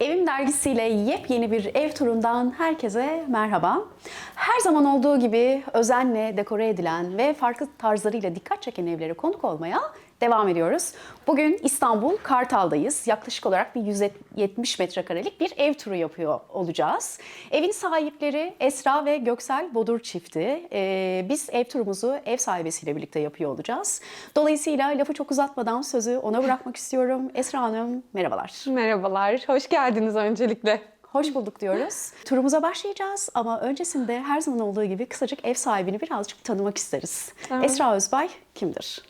Evim dergisiyle yepyeni bir ev turundan herkese merhaba. Her zaman olduğu gibi özenle dekore edilen ve farklı tarzlarıyla dikkat çeken evlere konuk olmaya devam ediyoruz. Bugün İstanbul Kartal'dayız. Yaklaşık olarak bir 170 metrekarelik bir ev turu yapıyor olacağız. Evin sahipleri Esra ve Göksel Bodur çifti. Ee, biz ev turumuzu ev sahibesiyle birlikte yapıyor olacağız. Dolayısıyla lafı çok uzatmadan sözü ona bırakmak istiyorum. Esra Hanım merhabalar. Merhabalar, hoş geldiniz öncelikle. Hoş bulduk diyoruz. Turumuza başlayacağız ama öncesinde her zaman olduğu gibi kısacık ev sahibini birazcık tanımak isteriz. Tamam. Esra Özbay kimdir?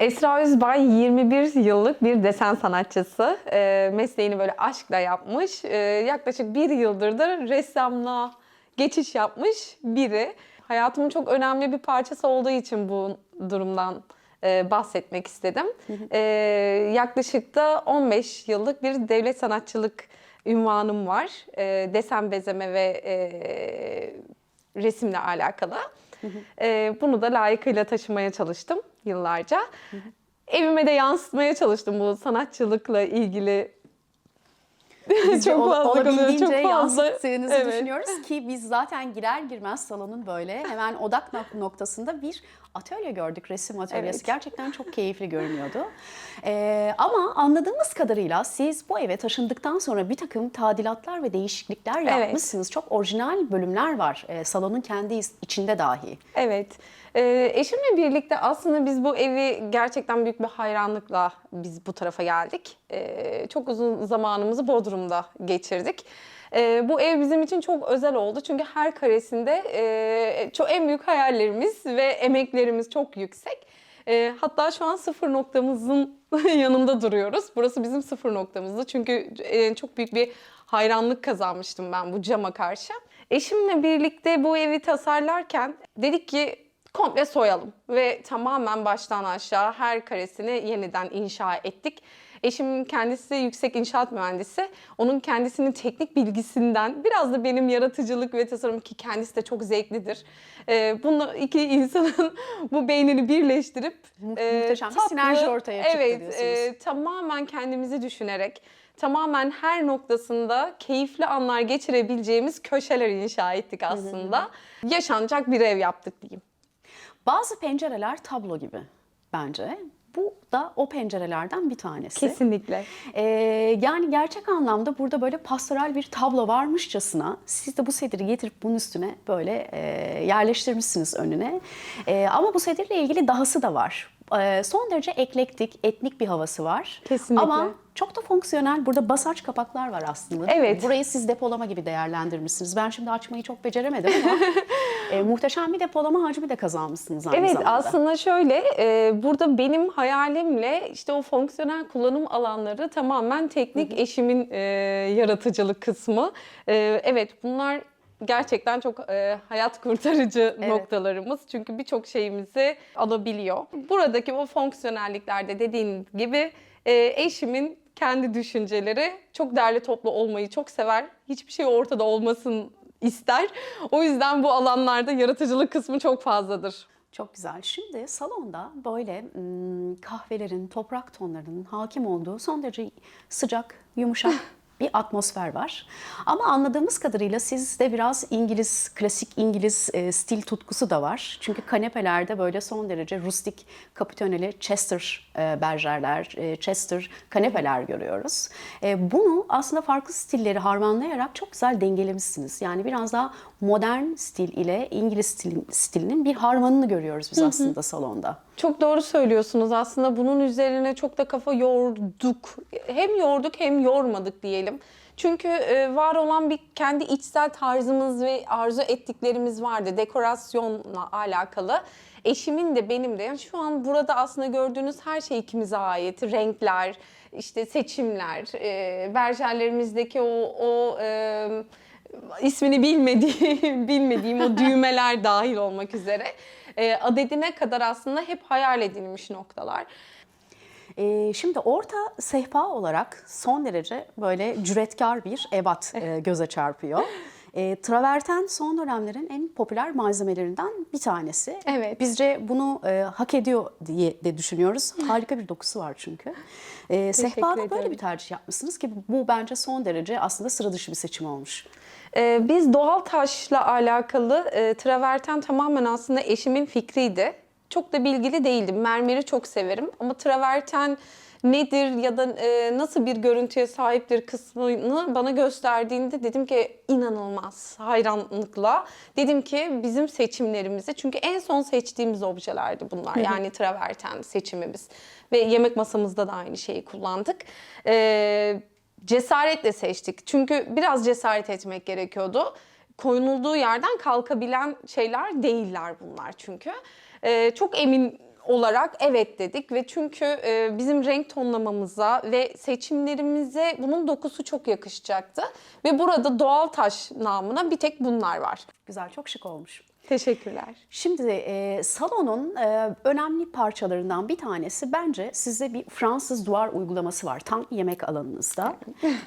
Esra Özbay 21 yıllık bir desen sanatçısı. Ee, mesleğini böyle aşkla yapmış. Ee, yaklaşık bir yıldır da ressamlığa geçiş yapmış biri. Hayatımın çok önemli bir parçası olduğu için bu durumdan e, bahsetmek istedim. Ee, yaklaşık da 15 yıllık bir devlet sanatçılık ünvanım var. Ee, desen bezeme ve e, resimle alakalı. Ee, bunu da layıkıyla taşımaya çalıştım yıllarca. Evime de yansıtmaya çalıştım bu sanatçılıkla ilgili. Ol- fazla olabildiğince çok fazla. yansıttığınızı Evet. düşünüyoruz ki biz zaten girer girmez salonun böyle hemen odak nok- noktasında bir atölye gördük, resim atölyesi. Evet. Gerçekten çok keyifli görünüyordu. Ee, ama anladığımız kadarıyla siz bu eve taşındıktan sonra bir takım tadilatlar ve değişiklikler yapmışsınız. Çok orijinal bölümler var ee, salonun kendi içinde dahi. Evet. Ee, eşimle birlikte aslında biz bu evi gerçekten büyük bir hayranlıkla biz bu tarafa geldik. Ee, çok uzun zamanımızı Bodrum'da geçirdik. Ee, bu ev bizim için çok özel oldu çünkü her karesinde e, çok en büyük hayallerimiz ve emeklerimiz çok yüksek. Ee, hatta şu an sıfır noktamızın yanında duruyoruz. Burası bizim sıfır noktamızdı çünkü e, çok büyük bir hayranlık kazanmıştım ben bu cama karşı. Eşimle birlikte bu evi tasarlarken dedik ki komple soyalım ve tamamen baştan aşağı her karesini yeniden inşa ettik. Eşimin kendisi yüksek inşaat mühendisi. Onun kendisinin teknik bilgisinden biraz da benim yaratıcılık ve tasarım ki kendisi de çok zevklidir. Ee, bunu iki insanın bu beynini birleştirip Mu- e, muhteşem bir sinerji ortaya çıktı evet, diyorsunuz. e, tamamen kendimizi düşünerek tamamen her noktasında keyifli anlar geçirebileceğimiz köşeler inşa ettik aslında. Yaşanacak bir ev yaptık diyeyim. Bazı pencereler tablo gibi bence. Bu da o pencerelerden bir tanesi. Kesinlikle. Ee, yani gerçek anlamda burada böyle pastoral bir tablo varmışçasına siz de bu sediri getirip bunun üstüne böyle e, yerleştirmişsiniz önüne. E, ama bu sedirle ilgili dahası da var. E, son derece eklektik, etnik bir havası var. Kesinlikle. Ama çok da fonksiyonel. Burada basaç kapaklar var aslında. Evet. Burayı siz depolama gibi değerlendirmişsiniz. Ben şimdi açmayı çok beceremedim ama e, muhteşem bir depolama hacmi de kazanmışsınız aynı Evet zamanda. aslında şöyle e, burada benim hayalimle işte o fonksiyonel kullanım alanları tamamen teknik eşimin e, yaratıcılık kısmı. E, evet bunlar gerçekten çok e, hayat kurtarıcı Evet. noktalarımız. Çünkü birçok şeyimizi alabiliyor. Buradaki o fonksiyonelliklerde dediğin gibi e, eşimin kendi düşünceleri çok değerli toplu olmayı çok sever. Hiçbir şey ortada olmasın ister. O yüzden bu alanlarda yaratıcılık kısmı çok fazladır. Çok güzel. Şimdi salonda böyle kahvelerin, toprak tonlarının hakim olduğu son derece sıcak, yumuşak bir atmosfer var. Ama anladığımız kadarıyla sizde biraz İngiliz, klasik İngiliz e, stil tutkusu da var. Çünkü kanepelerde böyle son derece rustik, kapitoneli Chester e, berjerler, e, Chester kanepeler görüyoruz. E, bunu aslında farklı stilleri harmanlayarak çok güzel dengelemişsiniz. Yani biraz daha modern stil ile İngiliz stil- stilinin bir harmanını görüyoruz biz aslında salonda. Çok doğru söylüyorsunuz. Aslında bunun üzerine çok da kafa yorduk. Hem yorduk hem yormadık diyelim. Çünkü e, var olan bir kendi içsel tarzımız ve arzu ettiklerimiz vardı. Dekorasyonla alakalı. Eşimin de benim de. Yani şu an burada aslında gördüğünüz her şey ikimize ait. Renkler, işte seçimler, e, berjerlerimizdeki o, o e, ismini bilmediğim, bilmediğim o düğmeler dahil olmak üzere e, adedine kadar aslında hep hayal edilmiş noktalar. Ee, şimdi orta sehpa olarak son derece böyle cüretkar bir ebat e, göze çarpıyor. E, traverten son dönemlerin en popüler malzemelerinden bir tanesi. Evet. Bizce bunu e, hak ediyor diye de düşünüyoruz. Harika bir dokusu var çünkü. E, sehpada böyle bir tercih yapmışsınız ki bu bence son derece aslında sıra dışı bir seçim olmuş. Ee, biz doğal taşla alakalı e, traverten tamamen aslında eşimin fikriydi. Çok da bilgili değildim. Mermeri çok severim ama traverten nedir ya da e, nasıl bir görüntüye sahiptir kısmını bana gösterdiğinde dedim ki inanılmaz hayranlıkla. Dedim ki bizim seçimlerimizi çünkü en son seçtiğimiz objelerdi bunlar. Yani traverten seçimimiz ve yemek masamızda da aynı şeyi kullandık. Ee, cesaretle seçtik. Çünkü biraz cesaret etmek gerekiyordu. Koyulduğu yerden kalkabilen şeyler değiller bunlar çünkü. Ee, çok emin olarak evet dedik ve çünkü e, bizim renk tonlamamıza ve seçimlerimize bunun dokusu çok yakışacaktı. Ve burada doğal taş namına bir tek bunlar var. Güzel, çok şık olmuş. Teşekkürler. Şimdi e, salonun e, önemli parçalarından bir tanesi bence size bir Fransız duvar uygulaması var tam yemek alanınızda.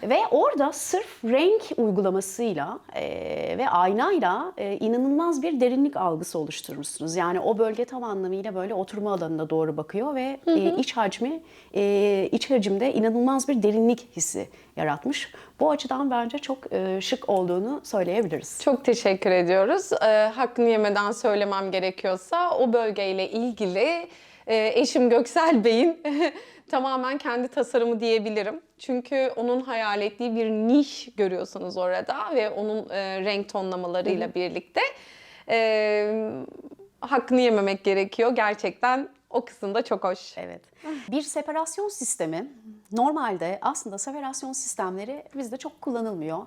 ve orada sırf renk uygulamasıyla e, ve aynayla e, inanılmaz bir derinlik algısı oluşturmuşsunuz. Yani o bölge tam anlamıyla böyle oturma alanına doğru bakıyor ve e, iç hacmi, e, iç hacimde inanılmaz bir derinlik hissi yaratmış. Bu açıdan bence çok e, şık olduğunu söyleyebiliriz. Çok teşekkür ediyoruz. Ee, hakkını yemeden söylemem gerekiyorsa o bölgeyle ilgili e, eşim Göksel Bey'in tamamen kendi tasarımı diyebilirim. Çünkü onun hayal ettiği bir niş görüyorsunuz orada ve onun e, renk tonlamalarıyla birlikte. E, hakkını yememek gerekiyor. Gerçekten o kısımda çok hoş. Evet. Bir separasyon sistemi normalde aslında separasyon sistemleri bizde çok kullanılmıyor.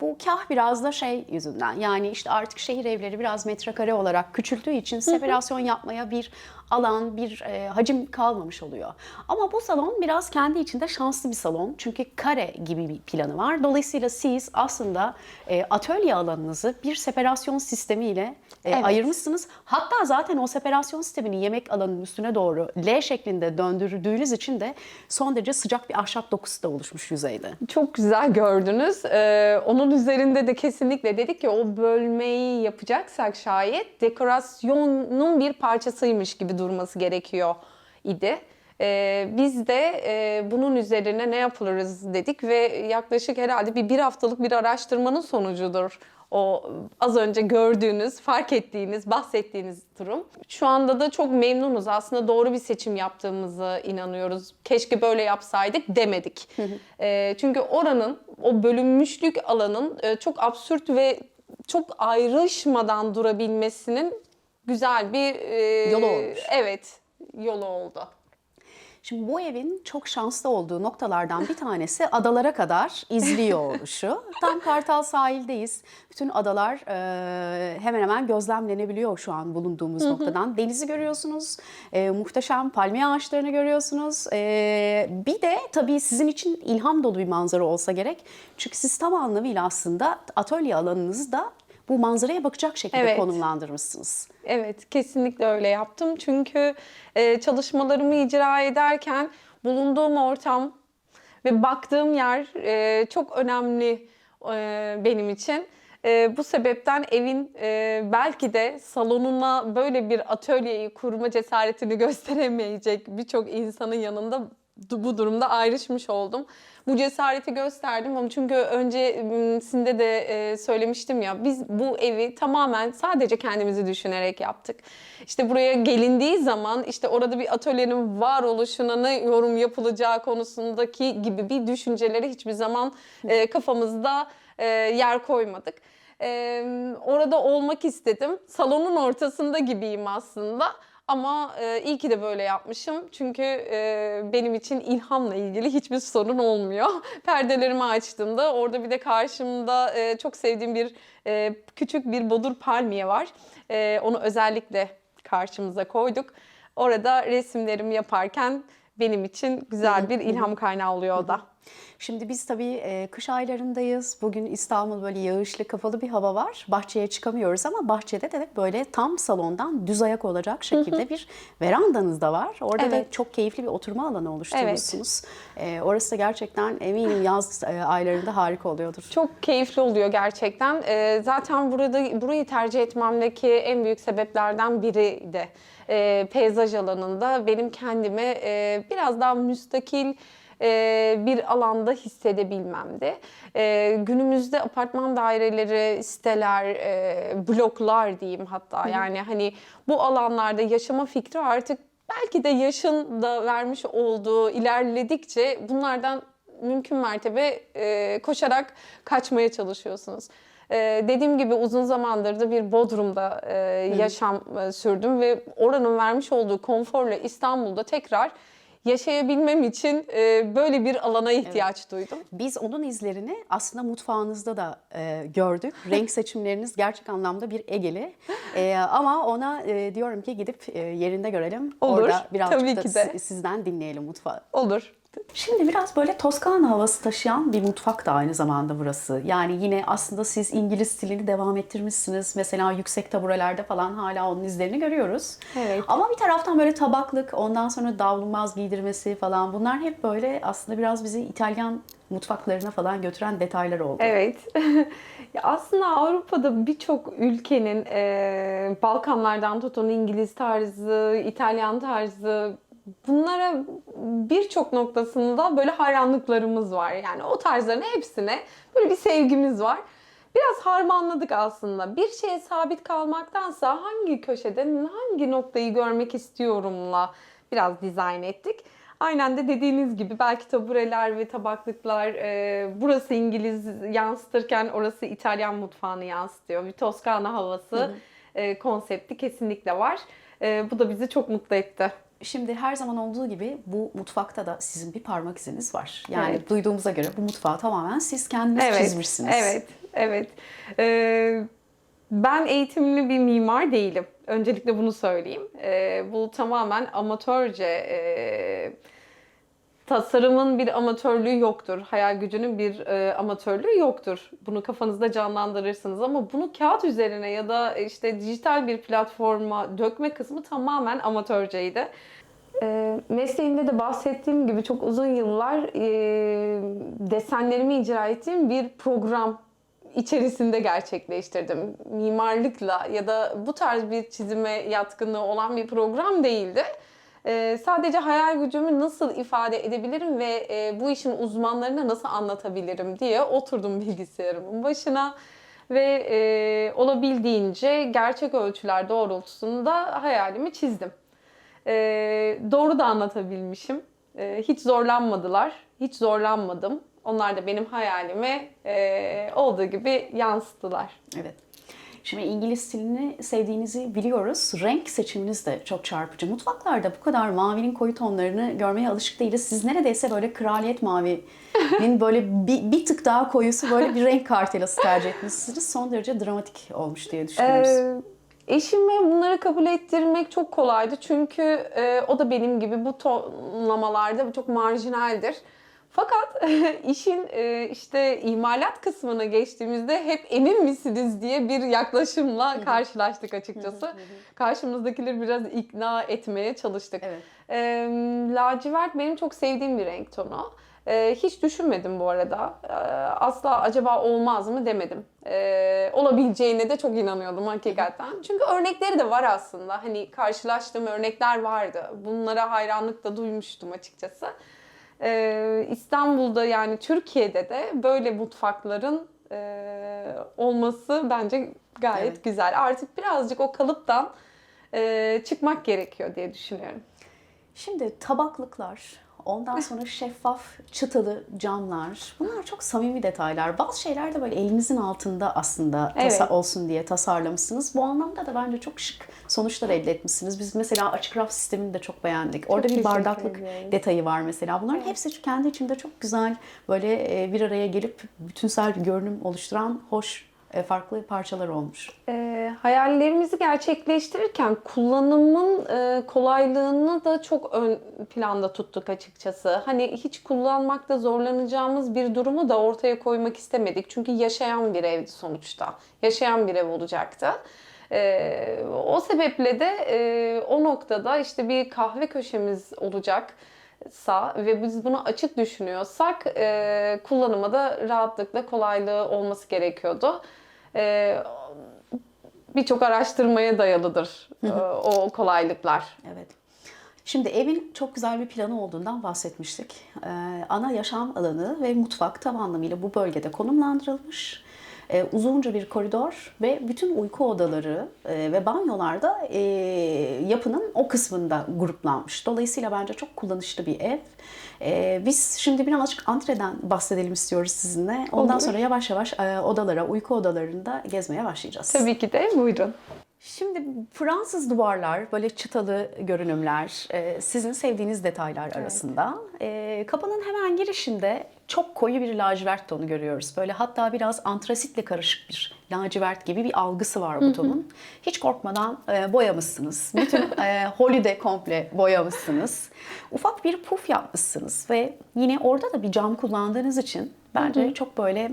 Bu kah biraz da şey yüzünden yani işte artık şehir evleri biraz metrekare olarak küçüldüğü için separasyon yapmaya bir alan, bir e, hacim kalmamış oluyor. Ama bu salon biraz kendi içinde şanslı bir salon. Çünkü kare gibi bir planı var. Dolayısıyla siz aslında e, atölye alanınızı bir separasyon sistemiyle e, Evet. ayırmışsınız. Hatta zaten o separasyon sistemini yemek alanının üstüne doğru L şeklinde döndürdüğünüz için de son derece sıcak bir ahşap dokusu da oluşmuş yüzeyde. Çok güzel gördünüz. Ee, onun üzerinde de kesinlikle dedik ki o bölmeyi yapacaksak şayet dekorasyonun bir parçasıymış gibi durması gerekiyor idi. Ee, biz de e, bunun üzerine ne yapılırız dedik ve yaklaşık herhalde bir bir haftalık bir araştırmanın sonucudur o az önce gördüğünüz, fark ettiğiniz, bahsettiğiniz durum. Şu anda da çok memnunuz. Aslında doğru bir seçim yaptığımızı inanıyoruz. Keşke böyle yapsaydık demedik. Ee, çünkü oranın, o bölünmüşlük alanın e, çok absürt ve çok ayrışmadan durabilmesinin güzel bir e, Yolu olmuş. Evet, yolu oldu. Şimdi bu evin çok şanslı olduğu noktalardan bir tanesi adalara kadar izliyor oluşu. Tam Kartal sahildeyiz. Bütün adalar e, hemen hemen gözlemlenebiliyor şu an bulunduğumuz noktadan. Denizi görüyorsunuz, e, muhteşem palmiye ağaçlarını görüyorsunuz. E, bir de tabii sizin için ilham dolu bir manzara olsa gerek. Çünkü siz tam anlamıyla aslında atölye alanınızı da bu manzaraya bakacak şekilde Evet. konumlandırmışsınız. Evet, kesinlikle öyle yaptım. Çünkü e, çalışmalarımı icra ederken bulunduğum ortam ve baktığım yer e, çok önemli e, benim için. E, bu sebepten evin e, belki de salonuna böyle bir atölyeyi kurma cesaretini gösteremeyecek birçok insanın yanında bu durumda ayrışmış oldum. Bu cesareti gösterdim ama çünkü öncesinde de e, söylemiştim ya biz bu evi tamamen sadece kendimizi düşünerek yaptık. İşte buraya gelindiği zaman işte orada bir atölyenin var oluşuna ne yorum yapılacağı konusundaki gibi bir düşünceleri hiçbir zaman e, kafamızda e, yer koymadık. E, orada olmak istedim. Salonun ortasında gibiyim aslında. Ama e, iyi ki de böyle yapmışım. Çünkü e, benim için ilhamla ilgili hiçbir sorun olmuyor. Perdelerimi açtığımda orada bir de karşımda e, çok sevdiğim bir e, küçük bir bodur palmiye var. E, onu özellikle karşımıza koyduk. Orada resimlerimi yaparken benim için güzel bir ilham kaynağı oluyor o da. Şimdi biz tabii e, kış aylarındayız. Bugün İstanbul böyle yağışlı kapalı bir hava var. Bahçeye çıkamıyoruz ama bahçede de böyle tam salondan düz ayak olacak şekilde bir verandanız da var. Orada da Evet. çok keyifli bir oturma alanı oluşturmuşsunuz. E, orası da gerçekten eminim yaz e, aylarında harika oluyordur. Çok keyifli oluyor gerçekten. Ee, zaten burada burayı tercih etmemdeki en büyük sebeplerden biri de e, peyzaj alanında benim kendimi e, biraz daha müstakil e, bir alanda hissedebilmemdi. E, günümüzde apartman daireleri, siteler, e, bloklar diyeyim hatta yani hani bu alanlarda yaşama fikri artık belki de yaşın da vermiş olduğu ilerledikçe bunlardan mümkün mertebe koşarak kaçmaya çalışıyorsunuz. E, dediğim gibi uzun zamandır da bir Bodrum'da e, yaşam e, sürdüm ve oranın vermiş olduğu konforla İstanbul'da tekrar yaşayabilmem için e, böyle bir alana ihtiyaç duydum. Biz onun izlerini aslında mutfağınızda da e, gördük. Renk seçimleriniz gerçek anlamda bir Egeli. E, ama ona e, diyorum ki gidip e, yerinde görelim. Olur, Orada birazcık tabii da ki de. si- sizden dinleyelim mutfağı. Olur. Şimdi biraz böyle Toskana havası taşıyan bir mutfak da aynı zamanda burası. Yani yine aslında siz İngiliz stilini devam ettirmişsiniz. Mesela yüksek taburelerde falan hala onun izlerini görüyoruz. Evet. Ama bir taraftan böyle tabaklık, ondan sonra davlumbaz giydirmesi falan bunlar hep böyle aslında biraz bizi İtalyan mutfaklarına falan götüren detaylar oldu. Evet. Ya aslında Avrupa'da birçok ülkenin e, Balkanlardan tutun İngiliz tarzı, İtalyan tarzı bunlara birçok noktasında böyle hayranlıklarımız var. Yani o tarzların hepsine böyle bir sevgimiz var. Biraz harmanladık aslında. Bir şeye sabit kalmaktansa hangi köşede hangi noktayı görmek istiyorumla biraz dizayn ettik. Aynen de dediğiniz gibi belki tabureler ve tabaklıklar e, burası İngiliz yansıtırken orası İtalyan mutfağını yansıtıyor. Bir Toskana havası e, konsepti kesinlikle var. E, bu da bizi çok mutlu etti. Şimdi her zaman olduğu gibi bu mutfakta da sizin bir parmak iziniz var. Yani Evet. duyduğumuza göre bu mutfağı tamamen siz kendiniz çizmişsiniz. Evet, evet. Ee, ben eğitimli bir mimar değilim. Öncelikle bunu söyleyeyim. Ee, bu tamamen amatörce. e, tasarımın bir amatörlüğü yoktur. Hayal gücünün bir e, amatörlüğü yoktur. Bunu kafanızda canlandırırsınız ama bunu kağıt üzerine ya da işte dijital bir platforma dökme kısmı tamamen amatörceydi. E, mesleğimde de bahsettiğim gibi çok uzun yıllar e, desenlerimi icra ettiğim bir program içerisinde gerçekleştirdim. Mimarlıkla ya da bu tarz bir çizime yatkınlığı olan bir program değildi. E, sadece hayal gücümü nasıl ifade edebilirim ve e, bu işin uzmanlarına nasıl anlatabilirim diye oturdum bilgisayarımın başına ve e, olabildiğince gerçek ölçüler doğrultusunda hayalimi çizdim. Ee, doğru da anlatabilmişim. Ee, hiç zorlanmadılar. Hiç zorlanmadım. Onlar da benim hayalime e, olduğu gibi yansıttılar. Evet. Şimdi İngiliz stilini sevdiğinizi biliyoruz. Renk seçiminiz de çok çarpıcı. Mutfaklarda bu kadar mavinin koyu tonlarını görmeye alışık değiliz. Siz neredeyse böyle kraliyet mavinin böyle bir, bir tık daha koyusu böyle bir renk kartelası tercih etmişsiniz. Son derece dramatik olmuş diye düşünüyoruz. Ee, eşime bunları kabul ettirmek çok kolaydı. Çünkü e, o da benim gibi bu tonlamalarda çok marjinaldir. Fakat işin e, işte imalat kısmına geçtiğimizde hep emin misiniz diye bir yaklaşımla karşılaştık açıkçası. Karşımızdakileri biraz ikna etmeye çalıştık. Evet. Lacivert benim çok sevdiğim bir renk tonu. E, hiç düşünmedim bu arada. E, asla acaba olmaz mı demedim. Olabileceğine de çok inanıyordum hakikaten. Çünkü örnekleri de var aslında. Hani karşılaştığım örnekler vardı. Bunlara hayranlık da duymuştum açıkçası. E, İstanbul'da yani Türkiye'de de böyle mutfakların e, olması bence gayet Evet. güzel. Artık birazcık o kalıptan e, çıkmak gerekiyor diye düşünüyorum. Şimdi tabaklıklar, ondan sonra şeffaf çıtalı camlar. Bunlar çok samimi detaylar. Bazı şeyler de böyle elinizin altında aslında tasa Evet. olsun diye tasarlamışsınız. Bu anlamda da bence çok şık sonuçlar elde etmişsiniz. Biz mesela açık raf sistemini de çok beğendik. Orada bir bardaklık ederim. detayı var mesela. Bunların hepsi kendi içinde çok güzel böyle e, bir araya gelip bütünsel bir görünüm oluşturan hoş farklı parçalar olmuş. E, hayallerimizi gerçekleştirirken kullanımın e, kolaylığını da çok ön planda tuttuk açıkçası. Hani hiç kullanmakta zorlanacağımız bir durumu da ortaya koymak istemedik. Çünkü yaşayan bir evdi sonuçta. Yaşayan bir ev olacaktı. E, o sebeple de e, o noktada işte bir kahve köşemiz olacaksa ve biz bunu açık düşünüyorsak e, kullanıma da rahatlıkla kolaylığı olması gerekiyordu. E, birçok araştırmaya dayalıdır e, o kolaylıklar. Evet. Şimdi evin çok güzel bir planı olduğundan bahsetmiştik. Ee, ana yaşam alanı ve mutfak tam anlamıyla bu bölgede konumlandırılmış. Ee, uzunca bir koridor ve bütün uyku odaları e, ve banyolarda e, yapının o kısmında gruplanmış. Dolayısıyla bence çok kullanışlı bir ev. Ee, biz şimdi birazcık antreden bahsedelim istiyoruz sizinle. Ondan Olur. sonra yavaş yavaş e, odalara, uyku odalarında gezmeye başlayacağız. Tabii ki de buyurun. Şimdi Fransız duvarlar, böyle çıtalı görünümler, e, sizin sevdiğiniz detaylar arasında. E, kapının hemen girişinde çok koyu bir lacivert tonu görüyoruz. Böyle hatta biraz antrasitle karışık bir lacivert gibi bir algısı var bu tonun. Hiç korkmadan e, boyamışsınız. Bütün e, holide komple boyamışsınız. Ufak bir puf yapmışsınız ve yine orada da bir cam kullandığınız için bence çok böyle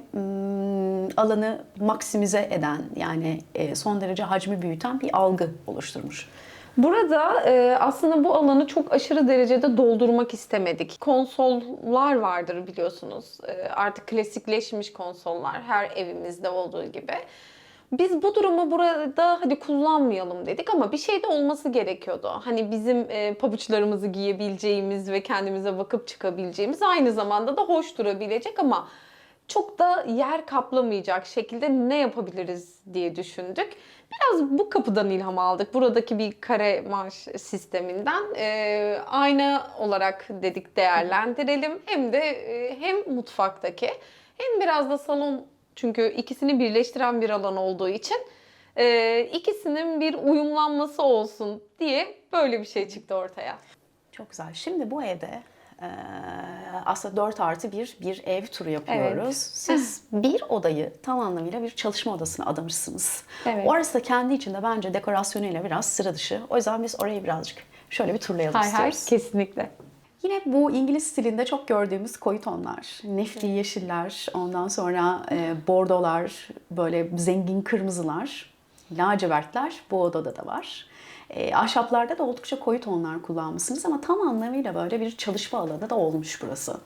alanı maksimize eden yani e, son derece hacmi büyüten bir algı oluşturmuş. Burada e, aslında bu alanı çok aşırı derecede doldurmak istemedik. Konsollar vardır biliyorsunuz. E, artık klasikleşmiş konsollar her evimizde olduğu gibi. Biz bu durumu burada hadi kullanmayalım dedik ama bir şey de olması gerekiyordu. Hani bizim e, pabuçlarımızı giyebileceğimiz ve kendimize bakıp çıkabileceğimiz aynı zamanda da hoş durabilecek ama çok da yer kaplamayacak şekilde ne yapabiliriz diye düşündük. Biraz bu kapıdan ilham aldık. Buradaki bir kare marş sisteminden e, ayna olarak dedik değerlendirelim. Hem de e, hem mutfaktaki hem biraz da salon çünkü ikisini birleştiren bir alan olduğu için e, ikisinin bir uyumlanması olsun diye böyle bir şey çıktı ortaya. Çok güzel. Şimdi bu evde e, aslında 4 artı bir bir ev turu yapıyoruz. Evet. Siz bir odayı tam anlamıyla bir çalışma odasına adamışsınız. Evet. Orası da kendi içinde bence dekorasyonuyla biraz sıra dışı. O yüzden biz orayı birazcık şöyle bir turlayalım Hay hay istiyoruz. kesinlikle. Yine bu İngiliz stilinde çok gördüğümüz koyu tonlar, nefli yeşiller, ondan sonra e, bordolar, böyle zengin kırmızılar, lacivertler bu odada da var. E, ahşaplarda da oldukça koyu tonlar kullanmışsınız ama tam anlamıyla böyle bir çalışma alanı da olmuş burası.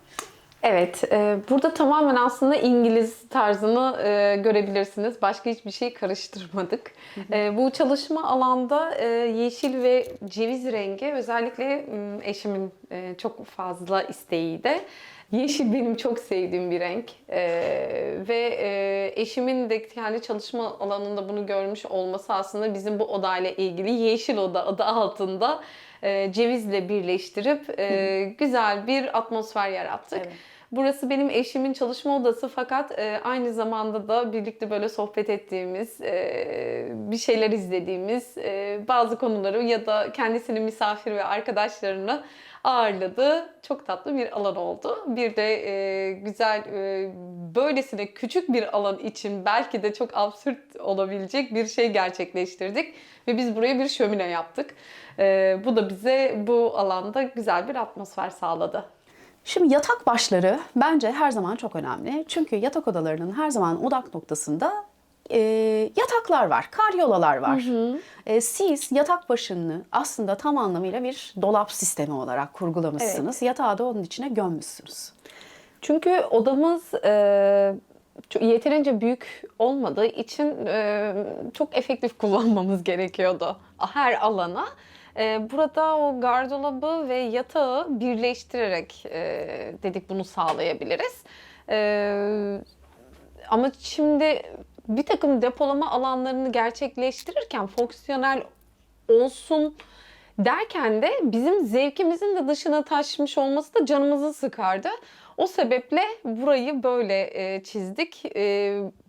Evet, e, burada tamamen aslında İngiliz tarzını e, görebilirsiniz. Başka hiçbir şey karıştırmadık. E, bu çalışma alanda e, yeşil ve ceviz rengi özellikle m, eşimin e, çok fazla isteğiydi. Yeşil benim çok sevdiğim bir renk E, ve e, eşimin de kendi çalışma alanında bunu görmüş olması aslında bizim bu odayla ilgili Yeşil Oda adı altında e, cevizle birleştirip e, güzel bir atmosfer yarattık. Evet. Burası benim eşimin çalışma odası fakat e, aynı zamanda da birlikte böyle sohbet ettiğimiz, e, bir şeyler izlediğimiz e, bazı konuları ya da kendisinin misafir ve arkadaşlarını ağırladığı çok tatlı bir alan oldu. Bir de e, güzel e, böylesine küçük bir alan için belki de çok absürt olabilecek bir şey gerçekleştirdik ve biz buraya bir şömine yaptık. E, bu da bize bu alanda güzel bir atmosfer sağladı. Şimdi yatak başları bence her zaman çok önemli. Çünkü yatak odalarının her zaman odak noktasında e, yataklar var, karyolalar var. E, siz yatak başını aslında tam anlamıyla bir dolap sistemi olarak kurgulamışsınız. Yatağı da onun içine gömmüşsünüz. Çünkü odamız e, yeterince büyük olmadığı için e, çok efektif kullanmamız gerekiyordu her alana. E, burada o gardırobı ve yatağı birleştirerek e, dedik bunu sağlayabiliriz. E, ama şimdi bir takım depolama alanlarını gerçekleştirirken fonksiyonel olsun derken de bizim zevkimizin de dışına taşmış olması da canımızı sıkardı. O sebeple burayı böyle e, çizdik. E,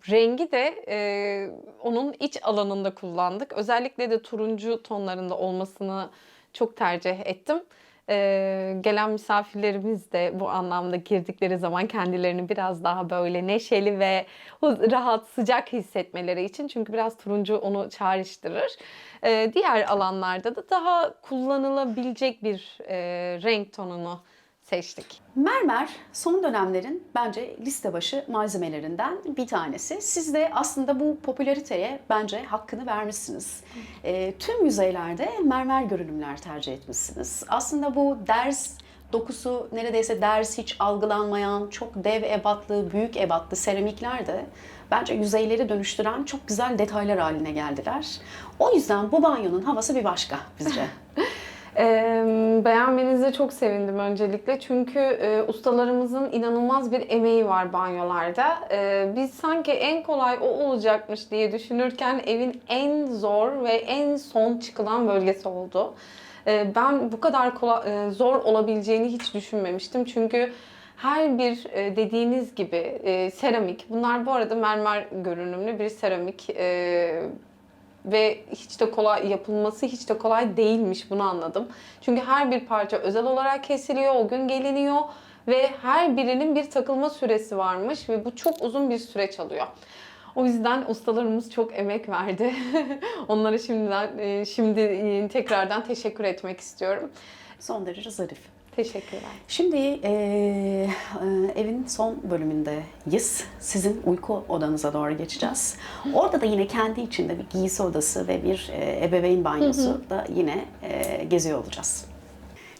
rengi de e, onun iç alanında kullandık. Özellikle de turuncu tonlarında olmasını çok tercih ettim. Ee, gelen misafirlerimiz de bu anlamda girdikleri zaman kendilerini biraz daha böyle neşeli ve rahat, sıcak hissetmeleri için çünkü biraz turuncu onu çağrıştırır. Ee, diğer alanlarda da daha kullanılabilecek bir e, renk tonunu seçtik. Mermer son dönemlerin bence liste başı malzemelerinden bir tanesi. Siz de aslında bu popülariteye bence hakkını vermişsiniz. Ee, tüm yüzeylerde mermer görünümler tercih etmişsiniz. Aslında bu ders dokusu neredeyse ders hiç algılanmayan, çok dev ebatlı, büyük ebatlı seramikler de bence yüzeyleri dönüştüren çok güzel detaylar haline geldiler. O yüzden bu banyonun havası bir başka bizce. Beğenmenize çok sevindim öncelikle çünkü ustalarımızın inanılmaz bir emeği var banyolarda. Biz sanki en kolay o olacakmış diye düşünürken evin en zor ve en son çıkılan bölgesi oldu. Ben bu kadar kolay, zor olabileceğini hiç düşünmemiştim çünkü her bir dediğiniz gibi seramik, bunlar bu arada mermer görünümlü bir seramik. Ve hiç de kolay yapılması hiç de kolay değilmiş bunu anladım. Çünkü her bir parça özel olarak kesiliyor, o gün geliniyor ve her birinin bir takılma süresi varmış ve bu çok uzun bir süreç alıyor. O yüzden ustalarımız çok emek verdi. Onlara şimdiden e, şimdi e, tekrardan teşekkür etmek istiyorum. Son derece zarif. Teşekkürler. Şimdi eee, evin son bölümündeyiz. Sizin uyku odanıza doğru geçeceğiz. Orada da yine kendi içinde bir giysi odası ve bir ebeveyn banyosu da yine eee, geziyor olacağız.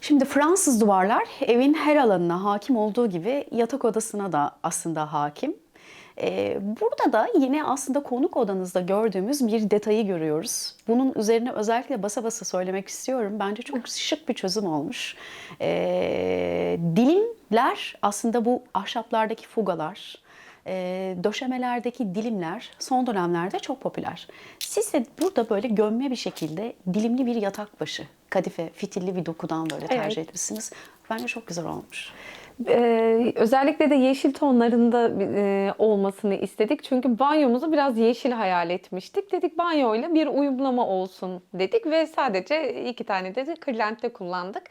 Şimdi Fransız duvarlar evin her alanına hakim olduğu gibi yatak odasına da aslında hakim. Ee, burada da yine aslında konuk odanızda gördüğümüz bir detayı görüyoruz. Bunun üzerine özellikle basa basa söylemek istiyorum. Bence çok şık bir çözüm olmuş. Ee, dilimler aslında bu ahşaplardaki fugalar, e, döşemelerdeki dilimler son dönemlerde çok popüler. Siz de burada böyle gömme bir şekilde dilimli bir yatak başı, kadife, fitilli bir dokudan böyle tercih Evet. etmişsiniz. Bence çok güzel olmuş. Ee, özellikle de yeşil tonlarında e, olmasını istedik. Çünkü banyomuzu biraz yeşil hayal etmiştik. Dedik banyoyla bir uyumlama olsun dedik ve sadece iki tane de kırlentte kullandık.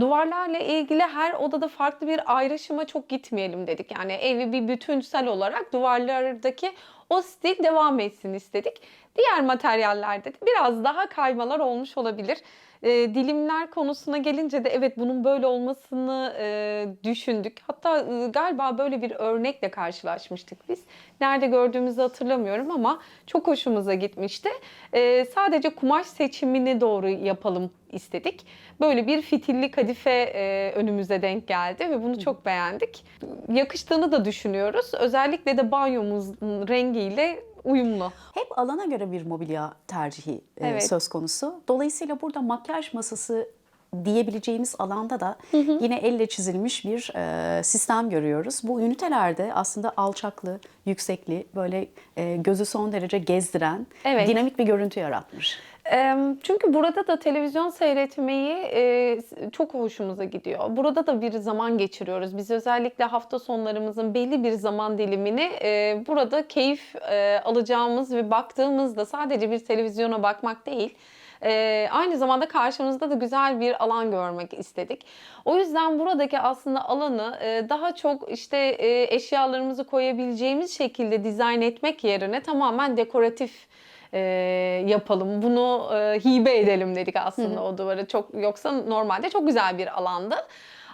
Duvarlarla ilgili her odada farklı bir ayrışıma çok gitmeyelim dedik. Yani evi bir bütünsel olarak duvarlardaki o stil devam etsin istedik. Diğer materyallerde de biraz daha kaymalar olmuş olabilir. E, dilimler konusuna gelince de evet bunun böyle olmasını e, düşündük. Hatta e, galiba böyle bir örnekle karşılaşmıştık biz. Nerede gördüğümüzü hatırlamıyorum ama çok hoşumuza gitmişti. E, sadece kumaş seçimini doğru yapalım istedik. Böyle bir fitilli kadife e, önümüze denk geldi ve bunu çok beğendik. Yakıştığını da düşünüyoruz. Özellikle de banyomuzun rengiyle uyumlu. Hep alana göre bir mobilya tercihi e, Evet. söz konusu. Dolayısıyla burada makyaj masası diyebileceğimiz alanda da yine elle çizilmiş bir e, sistem görüyoruz. Bu ünitelerde aslında alçaklı, yüksekli, böyle e, gözü son derece gezdiren, Evet. dinamik bir görüntü yaratmış. Çünkü burada da televizyon seyretmeyi e, çok hoşumuza gidiyor. Burada da bir zaman geçiriyoruz. Biz özellikle hafta sonlarımızın belli bir zaman dilimini e, burada keyif e, alacağımız ve baktığımızda sadece bir televizyona bakmak değil, e, aynı zamanda karşımızda da güzel bir alan görmek istedik. O yüzden buradaki aslında alanı e, daha çok işte e, eşyalarımızı koyabileceğimiz şekilde dizayn etmek yerine tamamen dekoratif e, yapalım. Bunu e, hibe edelim dedik aslında o duvarı. Çok yoksa normalde çok güzel bir alandı.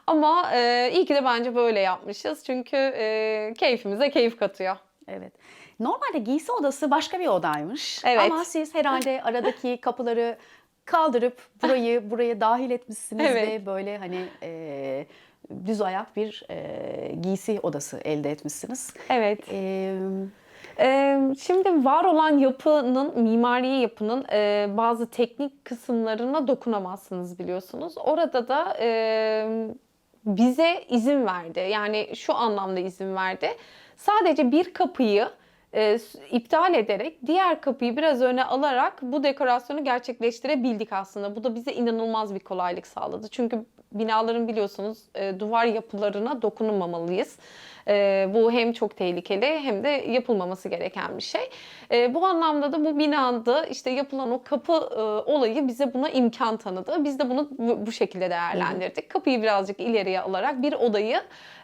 Ama e, iyi ki de bence böyle yapmışız. Çünkü e, keyfimize keyif katıyor. Evet. Normalde giysi odası başka bir odaymış. Evet. Ama siz herhalde aradaki kapıları kaldırıp burayı buraya dahil etmişsiniz Evet. ve böyle hani e, düz ayak bir e, giysi odası elde etmişsiniz. Evet. E, Şimdi var olan yapının, mimari yapının e, bazı teknik kısımlarına dokunamazsınız biliyorsunuz. Orada da e, bize izin verdi. Yani şu anlamda izin verdi. Sadece bir kapıyı e, iptal ederek diğer kapıyı biraz öne alarak bu dekorasyonu gerçekleştirebildik aslında. Bu da bize inanılmaz bir kolaylık sağladı. Çünkü binaların biliyorsunuz e, duvar yapılarına dokunulmamalıyız. E, bu hem çok tehlikeli hem de yapılmaması gereken bir şey. E, bu anlamda da bu binada işte yapılan o kapı e, olayı bize buna imkan tanıdı. Biz de bunu bu, bu şekilde değerlendirdik. Kapıyı birazcık ileriye alarak bir odayı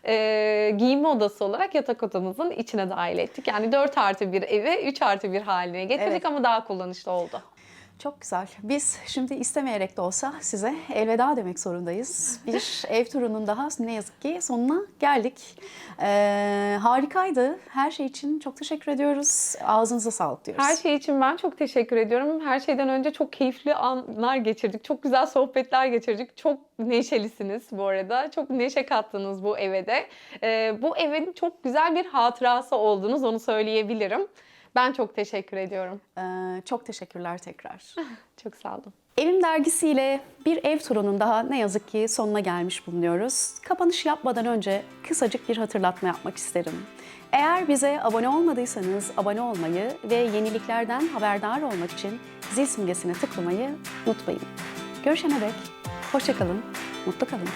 e, giyinme odası olarak yatak odamızın içine dahil ettik. Yani 4 artı bir evi 3 artı bir haline getirdik Evet. ama daha kullanışlı oldu. Çok güzel. Biz şimdi istemeyerek de olsa size elveda demek zorundayız. Bir ev turunun daha ne yazık ki sonuna geldik. Ee, harikaydı. Her şey için çok teşekkür ediyoruz. Ağzınıza sağlık diyoruz. Her şey için ben çok teşekkür ediyorum. Her şeyden önce çok keyifli anlar geçirdik. Çok güzel sohbetler geçirdik. Çok neşelisiniz bu arada. Çok neşe kattınız bu eve de. Ee, bu evin çok güzel bir hatırası oldunuz onu söyleyebilirim. Ben çok teşekkür ediyorum. Ee, çok teşekkürler tekrar. Çok sağ olun. Evim dergisiyle bir ev turunun daha ne yazık ki sonuna gelmiş bulunuyoruz. Kapanış yapmadan önce kısacık bir hatırlatma yapmak isterim. Eğer bize abone olmadıysanız abone olmayı ve yeniliklerden haberdar olmak için zil simgesine tıklamayı unutmayın. Görüşene dek hoşçakalın, mutlu kalın.